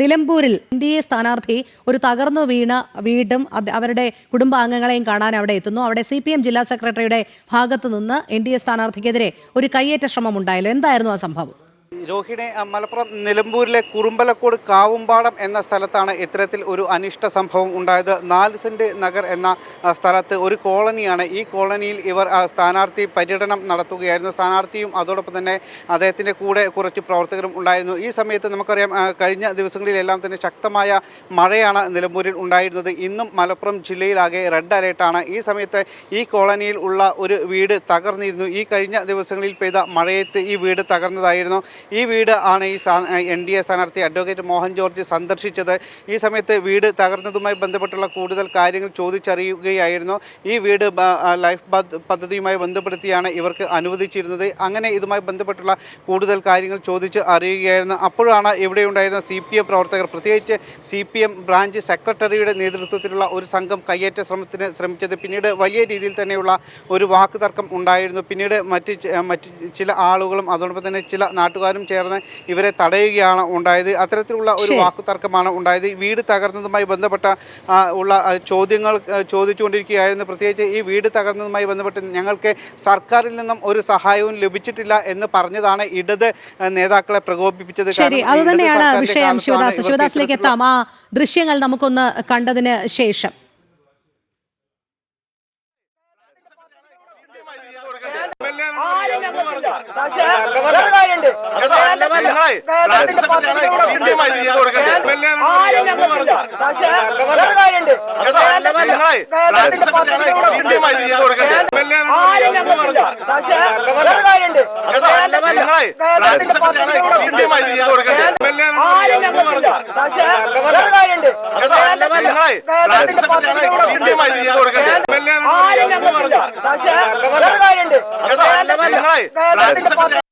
നിലമ്പൂരിൽ N D A സ്ഥാനാർത്ഥി ഒരു തകർന്നു വീണ വീടും അവരുടെ കുടുംബാംഗങ്ങളെയും കാണാൻ അവിടെ എത്തുന്നു. അവിടെ സി പി എം ജില്ലാ സെക്രട്ടറിയുടെ ഭാഗത്തു നിന്ന് എൻ ഡി എ സ്ഥാനാർത്ഥിക്കെതിരെ ഒരു കയ്യേറ്റ ശ്രമം ഉണ്ടായല്ലോ എന്തായിരുന്നു ആ സംഭവം? രോഹിണി മലപ്പുറം നിലമ്പൂരിലെ കുറുമ്പലക്കോട് കാവുംപാടം എന്ന സ്ഥലത്താണ് ഇത്തരത്തിൽ ഒരു അനിഷ്ട സംഭവം ഉണ്ടായത്. നാല് സെന്റ് നഗർ എന്ന സ്ഥലത്ത് ഒരു കോളനിയാണ്. ഈ കോളനിയിൽ ഇവർ സ്ഥാനാർത്ഥി പര്യടനം നടത്തുകയായിരുന്നു. സ്ഥാനാർത്ഥിയും അതോടൊപ്പം തന്നെ അദ്ദേഹത്തിന്റെ കൂടെ കുറച്ച് പ്രവർത്തകരും ഉണ്ടായിരുന്നു. ഈ സമയത്ത് നമുക്കറിയാം കഴിഞ്ഞ ദിവസങ്ങളിലെല്ലാം തന്നെ ശക്തമായ മഴയാണ് നിലമ്പൂരിൽ ഉണ്ടായിരുന്നത്. ഇന്നും മലപ്പുറം ജില്ലയിലാകെ റെഡ് അലേർട്ടാണ്. ഈ സമയത്ത് ഈ കോളനിയിൽ ഉള്ള ഒരു വീട് തകർന്നിരുന്നു. ഈ കഴിഞ്ഞ ദിവസങ്ങളിൽ പെയ്ത മഴയത്ത് ഈ വീട് തകർന്നതായിരുന്നു. വീട് ആണ് ഈ എൻ ഡി എ സ്ഥാനാർത്ഥി അഡ്വക്കേറ്റ് മോഹൻ ജോർജ് സന്ദർശിച്ചത്. ഈ സമയത്ത് വീട് തകർന്നതുമായി ബന്ധപ്പെട്ടുള്ള കൂടുതൽ കാര്യങ്ങൾ ചോദിച്ചറിയുകയായിരുന്നു. ഈ വീട് ലൈഫ് പദ്ധ- പദ്ധതിയുമായി ബന്ധപ്പെടുത്തിയാണ് ഇവർക്ക് അനുവദിച്ചിരുന്നത്. അങ്ങനെ ഇതുമായി ബന്ധപ്പെട്ടുള്ള കൂടുതൽ കാര്യങ്ങൾ ചോദിച്ച് അറിയുകയായിരുന്നു. അപ്പോഴാണ് ഇവിടെ ഉണ്ടായിരുന്ന സി പി എം പ്രവർത്തകർ. പ്രത്യേകിച്ച് സി പി എം ബ്രാഞ്ച് സെക്രട്ടറിയുടെ നേതൃത്വത്തിലുള്ള ഒരു സംഘം കയ്യേറ്റ ശ്രമത്തിന് ശ്രമിച്ചത്. പിന്നീട് വലിയ രീതിയിൽ തന്നെയുള്ള ഒരു വാക്കുതർക്കം ഉണ്ടായിരുന്നു. പിന്നീട് മറ്റ് മറ്റ് ചില ആളുകളും അതോടൊപ്പം തന്നെ ചില നാട്ടുകാരും ചേർന്ന് ഇവരെ തടയുകയാണ് ഉണ്ടായത്. അത്തരത്തിലുള്ള ഒരു വാക്കുതർക്കമാണ് വാക്കു ഉണ്ടായത്. വീട് തകർന്നതുമായി ബന്ധപ്പെട്ട ഉള്ള ചോദ്യങ്ങൾ ചോദിച്ചുകൊണ്ടിരിക്കുകയായിരുന്നു. പ്രത്യേകിച്ച് ഈ വീട് തകർന്നതുമായി ബന്ധപ്പെട്ട് ഞങ്ങൾക്ക് സർക്കാരിൽ നിന്നും ഒരു സഹായവും ലഭിച്ചിട്ടില്ല എന്ന് പറഞ്ഞതാണ് ഇടത് നേതാക്കളെ പ്രകോപിപ്പിച്ചത്. ശരി. കാരണം അത് തന്നെയാണ് വിഷയം ശിവദാസ്. ശിവദാസിലേക്ക് എത്താം. ആ ദൃശ്യങ്ങൾ നമുക്കൊന്ന് കണ്ടതിന് ശേഷം. പക്ഷേ വേറെ കാര്യമുണ്ട്. ആരും ഞങ്ങൾക്കില്ല. പക്ഷേ വേറെ കാര്യമുണ്ട്. ആരും ഞങ്ങൾക്കില്ല. പക്ഷേ വേറെ കാര്യമുണ്ട്. ആരും ഞങ്ങൾക്കില്ല. പക്ഷേ വേറെ കാര്യമുണ്ട്. ആരും ഞങ്ങൾക്കില്ല. പക്ഷേ വേറെ കാര്യമുണ്ട്. Brian. No, Brian.